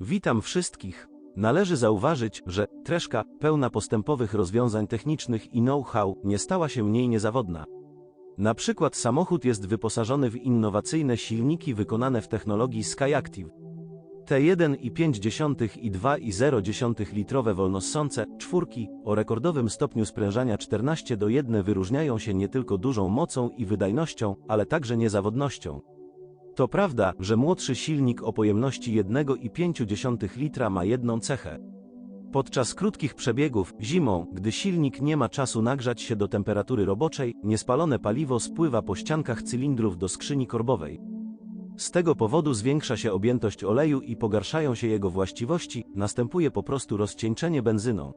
Witam wszystkich. Należy zauważyć, że treszka, pełna postępowych rozwiązań technicznych i know-how, nie stała się mniej niezawodna. Na przykład samochód jest wyposażony w innowacyjne silniki wykonane w technologii Skyactiv. Te 1,5 i 2,0 litrowe wolnossące czwórki o rekordowym stopniu sprężania 14 do 1 wyróżniają się nie tylko dużą mocą i wydajnością, ale także niezawodnością. To prawda, że młodszy silnik o pojemności 1,5 litra ma jedną cechę. Podczas krótkich przebiegów, zimą, gdy silnik nie ma czasu nagrzać się do temperatury roboczej, niespalone paliwo spływa po ściankach cylindrów do skrzyni korbowej. Z tego powodu zwiększa się objętość oleju i pogarszają się jego właściwości, następuje po prostu rozcieńczenie benzyną.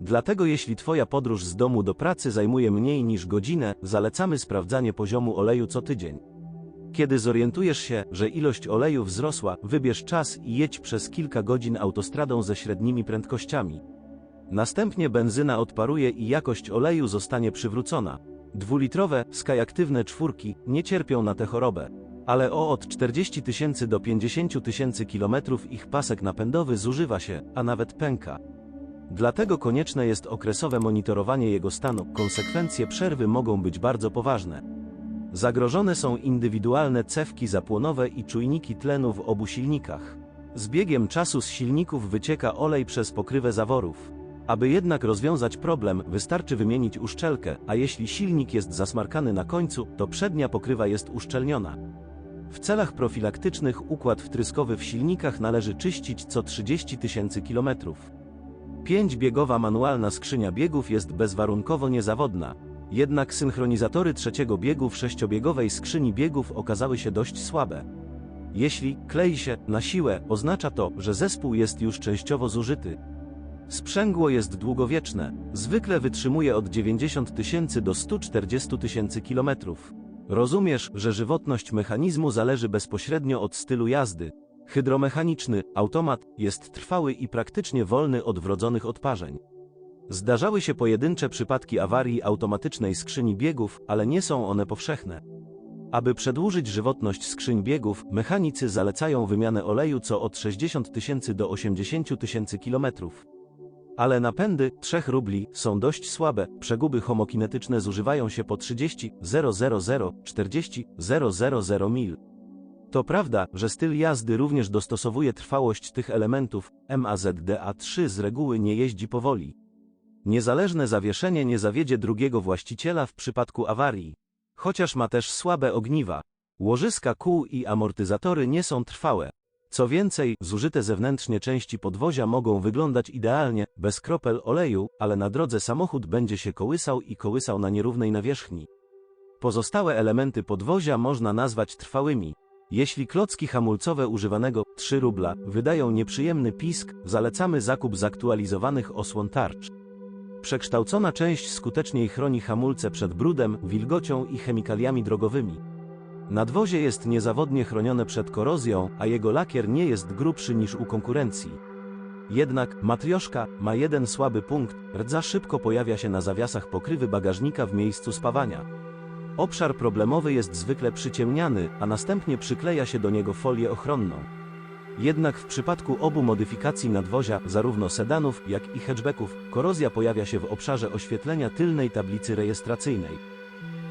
Dlatego jeśli Twoja podróż z domu do pracy zajmuje mniej niż godzinę, zalecamy sprawdzanie poziomu oleju co tydzień. Kiedy zorientujesz się, że ilość oleju wzrosła, wybierz czas i jedź przez kilka godzin autostradą ze średnimi prędkościami. Następnie benzyna odparuje i jakość oleju zostanie przywrócona. Dwulitrowe, skajaktywne czwórki nie cierpią na tę chorobę. Ale o od 40 tysięcy do 50 tysięcy kilometrów ich pasek napędowy zużywa się, a nawet pęka. Dlatego konieczne jest okresowe monitorowanie jego stanu, konsekwencje przerwy mogą być bardzo poważne. Zagrożone są indywidualne cewki zapłonowe i czujniki tlenu w obu silnikach. Z biegiem czasu z silników wycieka olej przez pokrywę zaworów. Aby jednak rozwiązać problem, wystarczy wymienić uszczelkę, a jeśli silnik jest zasmarkany na końcu, to przednia pokrywa jest uszczelniona. W celach profilaktycznych układ wtryskowy w silnikach należy czyścić co 30 tysięcy kilometrów. Pięćbiegowa manualna skrzynia biegów jest bezwarunkowo niezawodna, jednak synchronizatory trzeciego biegu w sześciobiegowej skrzyni biegów okazały się dość słabe. Jeśli klei się na siłę, oznacza to, że zespół jest już częściowo zużyty. Sprzęgło jest długowieczne, zwykle wytrzymuje od 90 tysięcy do 140 tysięcy kilometrów. Rozumiesz, że żywotność mechanizmu zależy bezpośrednio od stylu jazdy. Hydromechaniczny automat jest trwały i praktycznie wolny od wrodzonych odparzeń. Zdarzały się pojedyncze przypadki awarii automatycznej skrzyni biegów, ale nie są one powszechne. Aby przedłużyć żywotność skrzyń biegów, mechanicy zalecają wymianę oleju co od 60 tysięcy do 80 tysięcy kilometrów. Ale napędy 3 rubli są dość słabe, przeguby homokinetyczne zużywają się po 30 000 40 000 mil. To prawda, że styl jazdy również dostosowuje trwałość tych elementów, MAZDA3 z reguły nie jeździ powoli. Niezależne zawieszenie nie zawiedzie drugiego właściciela w przypadku awarii. Chociaż ma też słabe ogniwa. Łożyska kół i amortyzatory nie są trwałe. Co więcej, zużyte zewnętrznie części podwozia mogą wyglądać idealnie, bez kropel oleju, ale na drodze samochód będzie się kołysał i kołysał na nierównej nawierzchni. Pozostałe elementy podwozia można nazwać trwałymi. Jeśli klocki hamulcowe używanego 3 rubla wydają nieprzyjemny pisk, zalecamy zakup zaktualizowanych osłon tarcz. Przekształcona część skuteczniej chroni hamulce przed brudem, wilgocią i chemikaliami drogowymi. Nadwozie jest niezawodnie chronione przed korozją, a jego lakier nie jest grubszy niż u konkurencji. Jednak matrioszka ma jeden słaby punkt, rdza szybko pojawia się na zawiasach pokrywy bagażnika w miejscu spawania. Obszar problemowy jest zwykle przyciemniany, a następnie przykleja się do niego folię ochronną. Jednak w przypadku obu modyfikacji nadwozia, zarówno sedanów, jak i hatchbacków, korozja pojawia się w obszarze oświetlenia tylnej tablicy rejestracyjnej.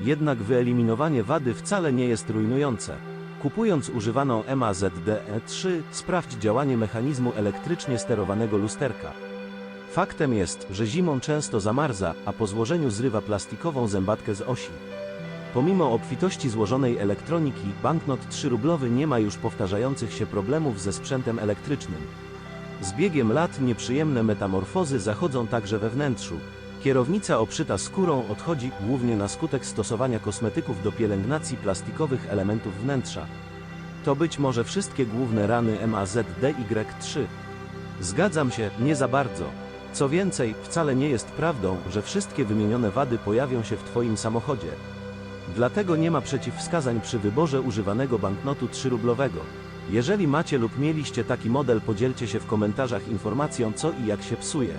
Jednak wyeliminowanie wady wcale nie jest rujnujące. Kupując używaną MAZDE3, sprawdź działanie mechanizmu elektrycznie sterowanego lusterka. Faktem jest, że zimą często zamarza, a po złożeniu zrywa plastikową zębatkę z osi. Pomimo obfitości złożonej elektroniki, banknot 3-rublowy nie ma już powtarzających się problemów ze sprzętem elektrycznym. Z biegiem lat nieprzyjemne metamorfozy zachodzą także we wnętrzu. Kierownica obszyta skórą odchodzi głównie na skutek stosowania kosmetyków do pielęgnacji plastikowych elementów wnętrza. To być może wszystkie główne rany MAZDY3. Zgadzam się, nie za bardzo. Co więcej, wcale nie jest prawdą, że wszystkie wymienione wady pojawią się w Twoim samochodzie. Dlatego nie ma przeciwwskazań przy wyborze używanego banknotu 3-rublowego. Jeżeli macie lub mieliście taki model, podzielcie się w komentarzach informacją co i jak się psuje.